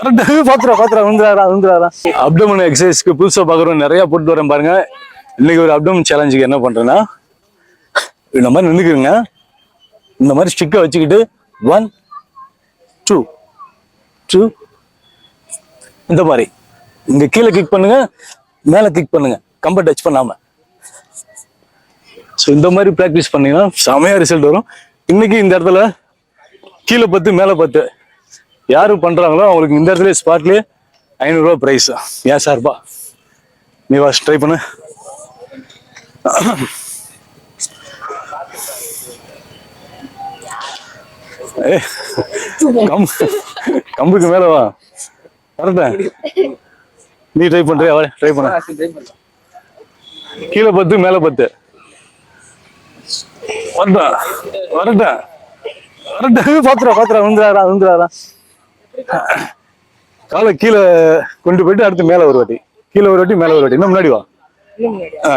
பாத்துறா பாத்துறா விழுந்துறாரா விழுந்துறாரா. Abdomen எக்ஸசைஸ்க்கு புதுசா பாக்குறோம் நிறைய போட்டு வரேன் பாருங்க. இன்னைக்கு ஒரு அப்டமன் சேலஞ்சுக்கு என்ன பண்றேன்னா இந்த மாதிரி நின்றுக்குங்க இந்த மாதிரி ஸ்டிக்கை வச்சுக்கிட்டு ஒன் டூ டூ இந்த மாதிரி. இங்க கீழே கிளிக் பண்ணுங்க மேலே கிளிக் பண்ணுங்க. கம்பை டச் பண்ணாம. ஸோ இந்த மாதிரி ப்ராக்டிஸ் பண்ணீங்கன்னா செமையா ரிசல்ட் வரும். இன்னைக்கு இந்த இடத்துல கீழே பத்து மேலே பத்து. யாரு பண்றாங்களோ அவங்களுக்கு இந்த இடத்துல ஸ்பாட்லயே ஐநூறுரூவா ப்ரைஸ் ஏன் சார்பா நீ வாஸ் ட்ரை பண்ணு. கம்புக்கு மேல வா. வரட்டேன் நீ ட்ரை பண்றியா? ட்ரை பண்ண. கீழே பத்து மேல பத்து. வரட்டா. வரட்டா. வரட்டா. பாத்துறா பாத்துறா வந்துடாரா விழுந்துறாரா காலை கீழே கொண்டு போயிட்டு அடுத்து மேல ஒரு வாட்டி. கீழே ஒரு வாட்டி மேல ஒரு வாட்டி. இன்னும் முன்னாடி வா. ஆ.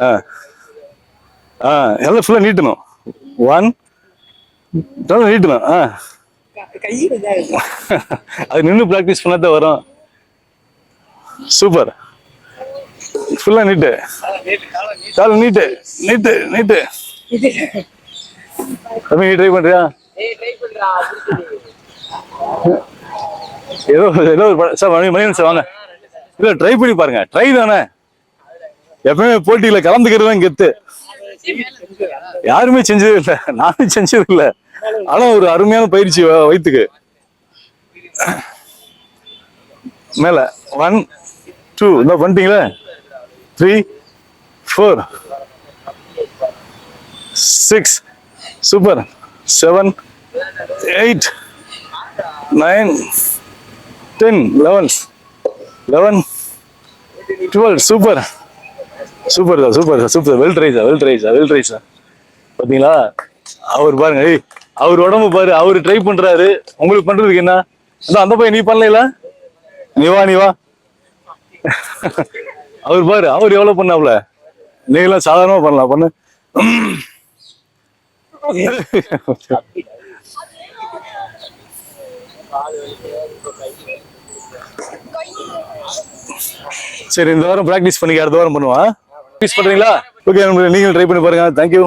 ஆ. ஆ எல்லாம் ஃபுல்லா நீட்டணும். ஒன் நீட்டணும். ஆ. அது நின்று ப்ராக்டிஸ் தான் வரும். சூப்பர் ஃபுல்லா நீட்டு. கால் நீட்டு. நீட்டு நீட்டு. தம்பி நீ ட்ரை பண்றியா? ஏதோ ஏதோ ஒரு படம். சார் மணி மணி சார் வாங்க. இல்ல ட்ரை பண்ணி பாருங்க. ட்ரை தானே. எப்பவுமே போட்டியில கலந்துக்கிறது தான் கெத்து. யாருமே செஞ்சது இல்ல. நானும் செஞ்சது இல்ல. ஆனா ஒரு அருமையான பயிற்சி வயிற்றுக்கு வயித்துக்கு. மேல ஒன் டூ இந்த பண்ணிட்டீங்களா? Three four six super. Seven eight nine ten eleven eleven twelve super super sir super sir super well try sir well try sir well try sir பார்த்தீங்களா அவர் பாருங்க ஏய் அவர் உடம்பு பாரு அவர் ட்ரை பண்ணுறாரு உங்களுக்கு பண்ணுறதுக்கு என்ன? அதான் அந்த பையன் நீ பண்ணல நீ வா நீ வா. அவர் பாரு அவர் எவ்வளோ பண்ணாப்ல நீங்களாம் சாதாரணமாக பண்ணலாம் பண்ணு. சரி இந்த வாரம் ப்ராக்டிஸ் பண்ணிக்க அடுத்த வாரம் பண்ணுவான் ப்ராக்டிஸ் பண்றீங்களா? ஓகே நீங்களும் ட்ரை பண்ணி பாருங்க தேங்க்யூ